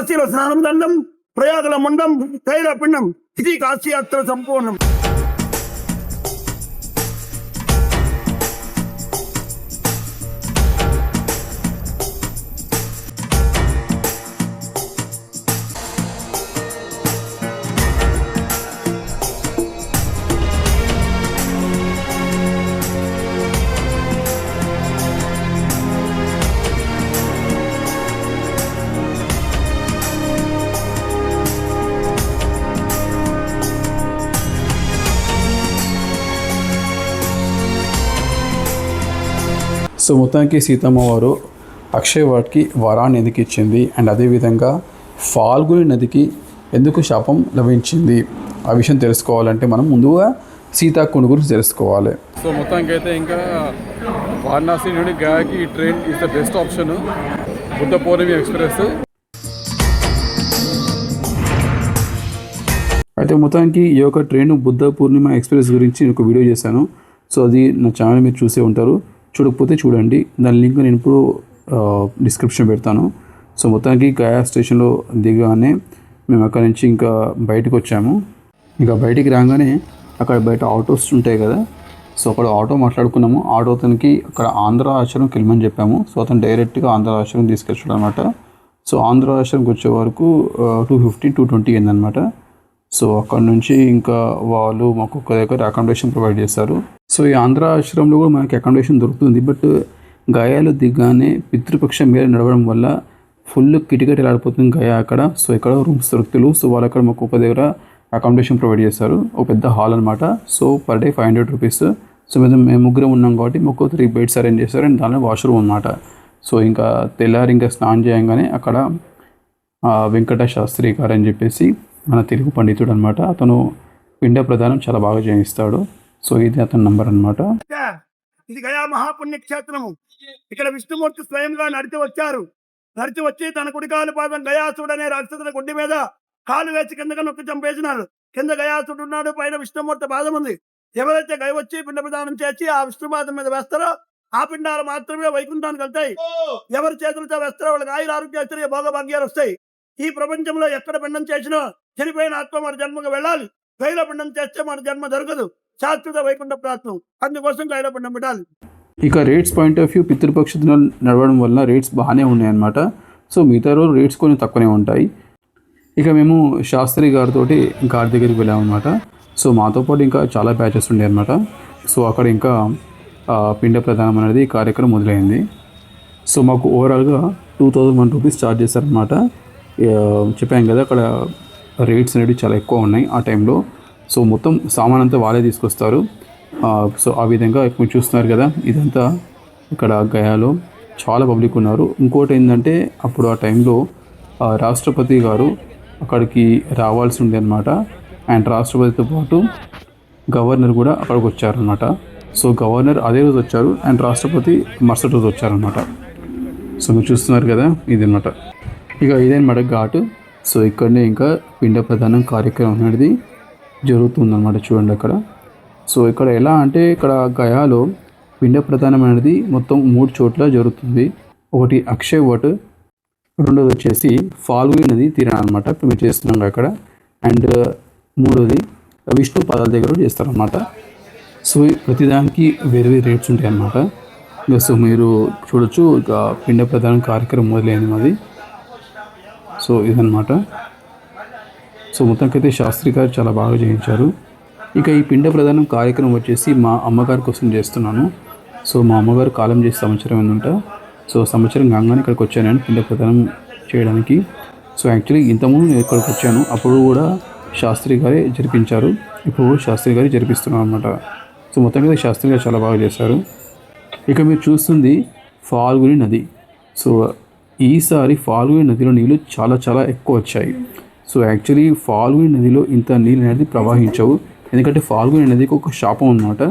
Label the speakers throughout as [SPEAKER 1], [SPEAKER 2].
[SPEAKER 1] కాశీలో స్నానం దండం ప్రయాగల ముండం తైల పిండం ఇది కాశీ యాత్ర సంపూర్ణం
[SPEAKER 2] సో మొత్తానికి సీతమ్మ వారు అక్షయ్ వాటికి వరాన్ని ఎందుకు ఇచ్చింది? అండ్ అదేవిధంగా ఫాల్గుని నదికి ఎందుకు శాపం లభించింది? ఆ విషయం తెలుసుకోవాలంటే మనం ముందుగా సీతాకుని గురించి తెలుసుకోవాలి.
[SPEAKER 3] సో మొత్తానికి అయితే ఇంకా వారణాసి నుండి గయాకి ఈ train is the best option Buddha Purnima express.
[SPEAKER 2] అయితే మొత్తానికి ఈ యొక్క ట్రైన్ బుద్ధ పూర్ణిమ ఎక్స్ప్రెస్ గురించి నేను ఒక వీడియో చేశాను. సో అది నా ఛానల్ మీరు చూసే ఉంటారు. చూడకపోతే చూడండి. దాని లింక్ నేను ఇప్పుడు డిస్క్రిప్షన్ పెడతాను. సో మొత్తానికి గయా స్టేషన్లో దిగగానే మేము అక్కడ నుంచి ఇంకా బయటకు వచ్చాము. ఇంకా బయటికి రాగానే అక్కడ బయట ఆటోస్ ఉంటాయి కదా. సో అక్కడ ఆటో మాట్లాడుకున్నాము. ఆటో అతనికి అక్కడ ఆంధ్ర ఆశ్రమంకి వెళ్ళమని చెప్పాము. సో అతను డైరెక్ట్గా ఆంధ్ర ఆశ్రమం తీసుకొచ్చాడు అనమాట సో ఆంధ్ర ఆశ్రమంకి వచ్చే వరకు టూ ఫిఫ్టీ టూ ట్వంటీ అయిందనమాట. సో అక్కడ నుంచి ఇంకా వాళ్ళు మాకు ఒక దగ్గర అకామిడేషన్ ప్రొవైడ్ చేస్తారు సో ఈ ఆంధ్ర ఆశ్రమంలో కూడా మనకి అకామిడేషన్ దొరుకుతుంది. బట్ గయాలు దిగ్గానే పితృపక్షం మీద నడవడం వల్ల ఫుల్ కిటికటిలాడిపోతుంది గయా అక్కడ. సో ఇక్కడ రూమ్స్ దొరుకుతులు సో వాళ్ళు అక్కడ మాకు ఒక దగ్గర అకామిడేషన్ ప్రొవైడ్ చేస్తారు ఒక పెద్ద హాల్ అనమాట so per day five hundred rupees so మేము మేము ముగ్గురం ఉన్నాం కాబట్టి మాకు త్రీ బెడ్స్ అరేంజ్ చేస్తారు అండ్ దానిలో వాష్రూమ్ అనమాట సో ఇంకా తెల్లారి ఇంకా స్నానం చేయగానే అక్కడ వెంకట శాస్త్రి గారు అని చెప్పేసి మన తెలుగు పండితుడు అనమాట అతను పిండ ప్రదానం చాలా బాగా చేయిస్తాడు సో ఇది అతని నంబర్ అనమాట
[SPEAKER 1] ఇది గయా మహాపుణ్యక్షేత్రము ఇక్కడ విష్ణుమూర్తి స్వయంగా నడిచి వచ్చారు. నడిచి వచ్చి తన కుడికాలు పాదం గయాసుడు అనే రాక్షసుల గుండె మీద కాలు వేసి కిందగా నొక్కి చంపేసినారు. కింద గయాసుడు ఉన్నాడు పైన విష్ణుమూర్తి పాదం ఉంది. ఎవరైతే గయ వచ్చి పిండ ప్రదానం చేసి ఆ విష్ణుపాదం మీద వేస్తారో ఆ పిండాలు మాత్రమే వైకుంఠానికి వెళ్తాయి. ఎవరి చేతులతో వేస్తారో వాళ్ళకి ఆయుర ఆరోగ్య ఐశ్వర్య భోగభాగ్యాలు వస్తాయి. ఈ ప్రపంచంలో ఎక్కడ పిండం చేసినా చనిపోయిన ఆత్మ మన జన్మకు వెళ్ళాలి. గైల చేస్తే మన జన్మ దొరకదు శాశ్వత వైకుంఠ ప్రాప్తం అందుకోసం కైలపిండం పెట్టాలి.
[SPEAKER 2] ఇక rates point of view Pitrupaksha దినాలు నడవడం వల్ల రేట్స్ బాగానే ఉన్నాయన్నమాట. సో మిగతా రోజు రేట్స్ కొంచెం తక్కువనే ఉంటాయి. ఇక మేము శాస్త్రి గారితో గారి దగ్గరికి వెళ్ళామన్నమాట. సో మాతో పాటు ఇంకా చాలా బ్యాచెస్ ఉండే అనమాట సో అక్కడ ఇంకా పిండ ప్రధానం అనేది కార్యక్రమం మొదలైంది. సో మాకు ఓవరాల్గా two thousand one rupees charge చేశారనమాట చెప్పాను కదా అక్కడ రేట్స్ అనేవి చాలా ఎక్కువ ఉన్నాయి ఆ టైంలో సో మొత్తం సామాన్ అంతా వాళ్ళే తీసుకొస్తారు. సో ఆ విధంగా ఇప్పుడు చూస్తున్నారు కదా ఇదంతా ఇక్కడ గయాలో చాలా పబ్లిక్ ఉన్నారు. ఇంకోటి ఏంటంటే అప్పుడు ఆ టైంలో రాష్ట్రపతి గారు అక్కడికి రావాల్సి ఉంది అనమాట అండ్ రాష్ట్రపతితో పాటు గవర్నర్ కూడా అక్కడికి వచ్చారనమాట సో గవర్నర్ అదే రోజు వచ్చారు. అండ్ రాష్ట్రపతి మరుసటి రోజు వచ్చారనమాట సో మీరు చూస్తున్నారు కదా ఇది అనమాట ఇక ఇదనమాట ఘాట్. సో ఇక్కడనే ఇంకా పిండ ప్రధానం కార్యక్రమం అనేది జరుగుతుందన్నమాట చూడండి అక్కడ. సో ఇక్కడ ఎలా అంటే ఇక్కడ గయాలో పిండ ప్రధానం అనేది మొత్తం మూడు చోట్ల జరుగుతుంది. ఒకటి అక్షయ్ వట్ రెండోది వచ్చేసి ఫాల్గుని నది తీరం అనమాట ఇప్పుడు మేము చేస్తున్నాం అక్కడ. అండ్ మూడోది విష్ణు పాదాల దగ్గర చేస్తారనమాట సో ప్రతిదానికి వేరే వేరే రేట్స్ ఉంటాయి అన్నమాట సో మీరు చూడొచ్చు ఇక పిండ ప్రధాన కార్యక్రమం మొదలైంది మాది. సో ఇదనమాట సో మొత్తానికైతే శాస్త్రి గారు చాలా బాగా చేయించారు. ఇక ఈ పిండ ప్రధానం కార్యక్రమం వచ్చేసి మా అమ్మగారి కోసం చేస్తున్నాను. సో మా అమ్మగారు కాలం చేసి సంవత్సరం ఏంటంట సో సంవత్సరం కాగానే ఇక్కడికి వచ్చాను నేను పిండ ప్రధానం చేయడానికి. సో యాక్చువల్లీ ఇంతకుముందు నేను ఇక్కడికి వచ్చాను. అప్పుడు కూడా శాస్త్రి గారే జరిపించారు. ఇప్పుడు శాస్త్రి గారే జరిపిస్తున్నాను అనమాట సో మొత్తానికి శాస్త్రి గారు చాలా బాగా చేశారు. ఇక మీరు చూస్తుంది ఫాల్గుని నది. సో ఈసారి ఫాల్గుని నదిలో నీళ్ళు చాలా చాలా ఎక్కువ వచ్చాయి. సో యాక్చువల్లీ ఫాల్గుని నదిలో ఇంత నీళ్ళు అనేది ప్రవహించవు. ఎందుకంటే ఫాల్గుని నదికి ఒక శాపం అన్నమాట.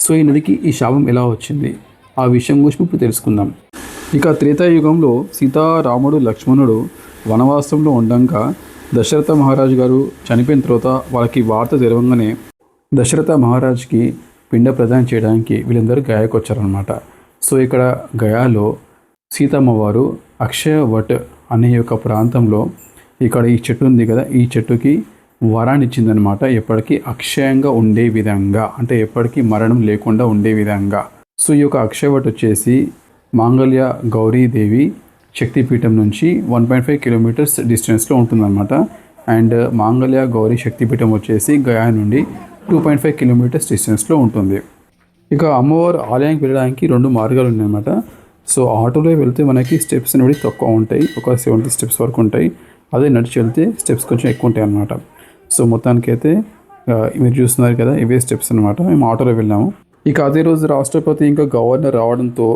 [SPEAKER 2] సో ఈ నదికి ఈ శాపం ఎలా వచ్చింది? ఆ విషయం గురించి ఇప్పుడు తెలుసుకుందాం. ఇక త్రేతాయుగంలో సీతారాముడు లక్ష్మణుడు వనవాసంలో ఉండగా దశరథ మహారాజు గారు చనిపోయిన తర్వాత వాళ్ళకి వార్త తెలవంగానే దశరథ మహారాజ్కి పిండ ప్రదానం చేయడానికి వీళ్ళందరూ గయాకు వచ్చారనమాట సో ఇక్కడ గయాలో సీతమ్మ వారు అక్షయ అనే యొక్క ప్రాంతంలో ఇక్కడ ఈ చెట్టు ఉంది కదా ఈ చెట్టుకి వరాన్ని ఇచ్చిందనమాట ఎప్పటికీ అక్షయంగా ఉండే విధంగా అంటే ఎప్పటికీ మరణం లేకుండా ఉండే విధంగా. సో ఈ యొక్క అక్షయవట్ వచ్చేసి మాంగళ్య గౌరీదేవి శక్తిపీఠం నుంచి వన్ పాయింట్ ఫైవ్ కిలోమీటర్స్ డిస్టెన్స్లో ఉంటుందన్నమాట. అండ్ మాంగళ్య గౌరీ శక్తిపీఠం వచ్చేసి గయా నుండి టూ పాయింట్ ఫైవ్ కిలోమీటర్స్ డిస్టెన్స్లో ఉంటుంది. ఇక అమ్మవారు ఆలయానికి వెళ్ళడానికి రెండు మార్గాలు ఉన్నాయన్నమాట. సో ఆటోలో వెళ్తే మనకి స్టెప్స్ అనేవి తక్కువ ఉంటాయి. ఒక సెవెంటీ స్టెప్స్ వరకు ఉంటాయి. అదే నడిచి వెళ్తే స్టెప్స్ కొంచెం ఎక్కువ ఉంటాయి అన్నమాట. సో మొత్తానికి అయితే మీరు చూస్తున్నారు కదా ఇవే స్టెప్స్ అనమాట మేము ఆటోలో వెళ్ళాము. ఇక అదే రోజు రాష్ట్రపతి ఇంకా గవర్నర్ రావడంతో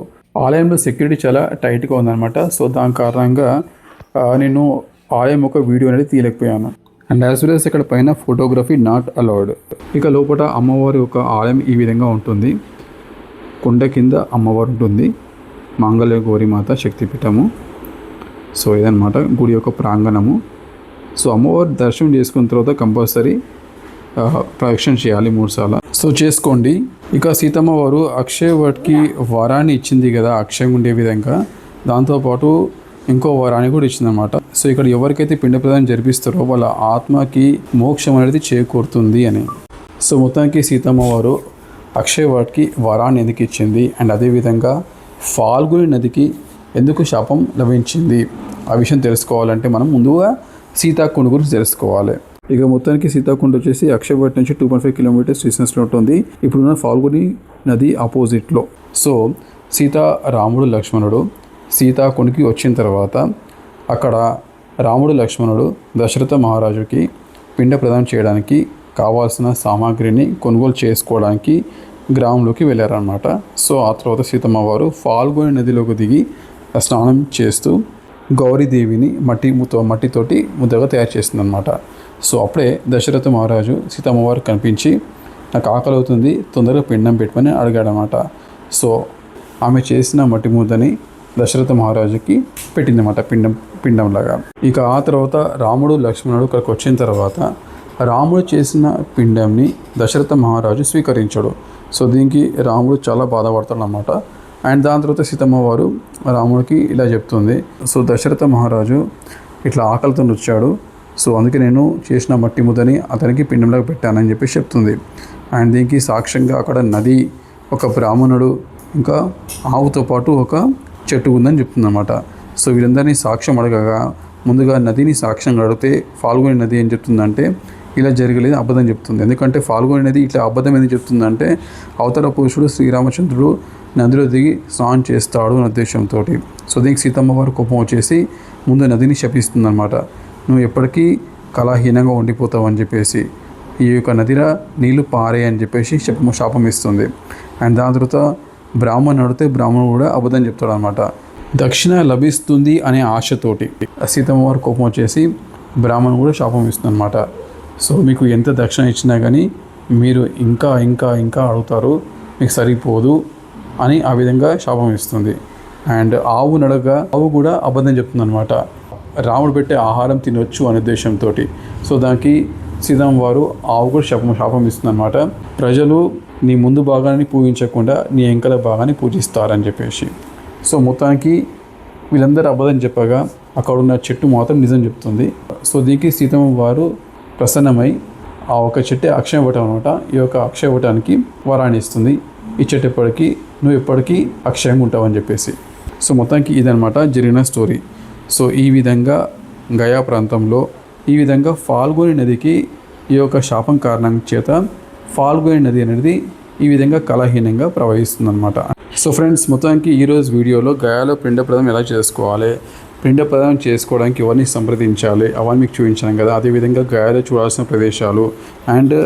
[SPEAKER 2] ఆలయంలో సెక్యూరిటీ చాలా టైట్గా ఉందన్నమాట. సో దాని కారణంగా నేను ఆలయం ఒక వీడియో అనేది తీయలేకపోయాను. అండ్ యాజ్ వెల్ as ఇక్కడ పైన ఫోటోగ్రఫీ నాట్ అలౌడ్. ఇక లోపల అమ్మవారి ఒక ఆలయం ఈ విధంగా ఉంటుంది. కొండ కింద అమ్మవారు ఉంటుంది. మాంగళ్య గౌరీమాత శక్తిపీఠము. సో ఇదనమాట గుడి యొక్క ప్రాంగణము. సో అమ్మవారి దర్శనం చేసుకున్న తర్వాత కంపల్సరీ ఆ, ప్రదక్షిణ చేయాలి మూడుసార్లు. సో చేసుకోండి. ఇక సీతమ్మ వారు అక్షయవాటికి వరాన్ని ఇచ్చింది కదా అక్షయం ఉండే విధంగా. దాంతోపాటు ఇంకో వరాన్ని కూడా ఇచ్చిందన్నమాట. సో ఇక్కడ ఎవరికైతే పిండ ప్రదానం జరిపిస్తారో వాళ్ళ ఆత్మకి మోక్షం అనేది చేకూరుతుంది అని. సో మొత్తానికి సీతమ్మ వారు అక్షయవాటికి వరాన్ని ఎందుకు ఇచ్చింది? అండ్ అదేవిధంగా ఫాల్గుని నదికి ఎందుకు శాపం లభించింది? ఆ విషయం తెలుసుకోవాలంటే మనం ముందుగా సీతాకుండు గురించి తెలుసుకోవాలి. ఇక మొత్తానికి సీతాకుండ వచ్చేసి అక్షయపట్ నుంచి టూ పాయింట్ ఫైవ్ కిలోమీటర్స్ డిస్టెన్స్లో ఉంటుంది. ఇప్పుడున్న ఫాల్గుని నది ఆపోజిట్లో సో సీతా రాముడు లక్ష్మణుడు సీతాకుండికి వచ్చిన తర్వాత అక్కడ రాముడు లక్ష్మణుడు దశరథ మహారాజుకి పిండ ప్రదానం చేయడానికి కావాల్సిన సామాగ్రిని కొనుగోలు చేసుకోవడానికి గ్రామంలోకి వెళ్ళారనమాట సో ఆ తర్వాత సీతమ్మ వారు ఫాల్గొని నదిలోకి దిగి స్నానం చేస్తూ గౌరీదేవిని మట్టితో మట్టితోటి ముద్దగా తయారు చేస్తుందన్నమాట. సో అప్పుడే దశరథ మహారాజు సీతమ్మ వారు కనిపించి నాకు ఆకలి అవుతుంది తొందరగా పిండం పెట్టమని అడిగాడనమాట సో ఆమె చేసిన మట్టి ముద్దని దశరథ మహారాజుకి పెట్టిందన్నమాట పిండం పిండంలాగా. ఇక ఆ తర్వాత రాముడు లక్ష్మణుడు ఇక్కడికి వచ్చిన తర్వాత రాముడు చేసిన పిండంని దశరథ మహారాజు స్వీకరించాడు. సో దీనికి రాముడు చాలా బాధపడతాడు అనమాట అండ్ దాని తర్వాత సీతమ్మ వారు రాముడికి ఇలా చెప్తుంది సో దశరథ మహారాజు ఇట్లా ఆకలితో వచ్చాడు సో అందుకే నేను చేసిన మట్టి ముద్దని అతనికి పిండంలాగా పెట్టానని చెప్పేసి చెప్తుంది. అండ్ దీనికి సాక్ష్యంగా అక్కడ నది ఒక బ్రాహ్మణుడు ఇంకా ఆవుతో పాటు ఒక చెట్టు ఉందని చెప్తుందన్నమాట. సో వీళ్ళందరినీ సాక్ష్యం అడగగా ముందుగా నదిని సాక్ష్యంగా అడిగితే ఫాల్గొని నది ఏం చెప్తుందంటే ఇలా జరగలేదు అబద్ధం చెప్తుంది. ఎందుకంటే ఫాల్గొని అనేది ఇట్లా అబద్ధం ఎందుకు చెప్తుందంటే అవతల పురుషుడు శ్రీరామచంద్రుడు నదిలో దిగి స్నానం చేస్తాడు అనే ఉద్దేశంతో సో దీనికి సీతమ్మ వారు కోపం వచ్చేసి ముందు నదిని శపిస్తుందన్నమాట. నువ్వు ఎప్పటికీ కళాహీనంగా ఉండిపోతావు అని చెప్పేసి ఈ యొక్క నదిలో నీళ్ళు పారే అని చెప్పేసి శప శాపం ఇస్తుంది. అండ్ దాని తర్వాత బ్రాహ్మణ్ అడిగితే బ్రాహ్మణుడు కూడా అబద్ధం చెప్తాడు అనమాట దక్షిణ లభిస్తుంది అనే ఆశతోటి. సీతమ్మ వారు కోపం వచ్చేసి బ్రాహ్మణ్ కూడా శాపం ఇస్తుంది అనమాట సో మీకు ఎంత దక్షిణ ఇచ్చినా కానీ మీరు ఇంకా ఇంకా ఇంకా అడుగుతారు మీకు సరిపోదు అని ఆ విధంగా శాపం ఇస్తుంది. అండ్ ఆవు నడక ఆవు కూడా అబద్ధం చెప్తుంది అనమాట రాముడు పెట్టే ఆహారం తినొచ్చు అనే ఉద్దేశంతో సో దానికి సీతమ్మ వారు ఆవు కూడా శాపం శాపం ఇస్తుంది అనమాట ప్రజలు నీ ముందు భాగాన్ని పూజించకుండా నీ ఎంకల భాగాన్ని పూజిస్తారని చెప్పేసి. సో మొత్తానికి వీళ్ళందరూ అబద్ధం చెప్పగా అక్కడ ఉన్న చెట్టు మాత్రం నిజం చెప్తుంది. సో దీనికి సీతమ్మ వారు ప్రసన్నమై ఆ ఒక చెట్టు అక్షయవటం అనమాట ఈ యొక్క అక్షయవటానికి వరాన్ని ఇస్తుంది. ఈ చెట్టు ఎప్పటికీ నువ్వు ఎప్పటికీ అక్షయంగా ఉంటావని చెప్పేసి. సో మొత్తానికి ఇదనమాట జరిగిన స్టోరీ. సో ఈ విధంగా గయా ప్రాంతంలో ఈ విధంగా ఫాల్గొని నదికి ఈ యొక్క శాపం కారణం చేత ఫాల్గొని నది అనేది ఈ విధంగా కళాహీనంగా ప్రవహిస్తుందన్నమాట. సో ఫ్రెండ్స్ మొత్తానికి ఈరోజు వీడియోలో గయాలో పిండ ప్రదం ఎలా చేసుకోవాలి పిండ ప్రదానం చేసుకోవడానికి ఎవరిని సంప్రదించాలి? అవన్నీ మీకు చూపించాను కదా. అదేవిధంగా గయాలో చూడాల్సిన ప్రదేశాలు. అండ్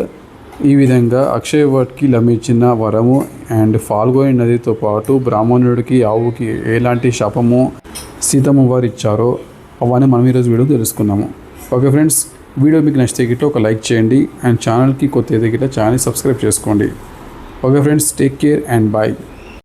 [SPEAKER 2] ఈ విధంగా అక్షయ వాటికి లభించిన వరము అండ్ ఫాల్గోయి నదితో పాటు బ్రాహ్మణుడికి ఆవుకి ఎలాంటి శాపము సీతమ్మ వారు ఇచ్చారో అవన్నీ మనం ఈరోజు వీడియో తెలుసుకున్నాము ఓకే ఫ్రెండ్స్ వీడియో మీకు నచ్చితే గిట్ట ఒక లైక్ చేయండి అండ్ ఛానల్కి కొత్త గిట్ట ఛానల్ సబ్స్క్రైబ్ చేసుకోండి. Okay friends take care and bye.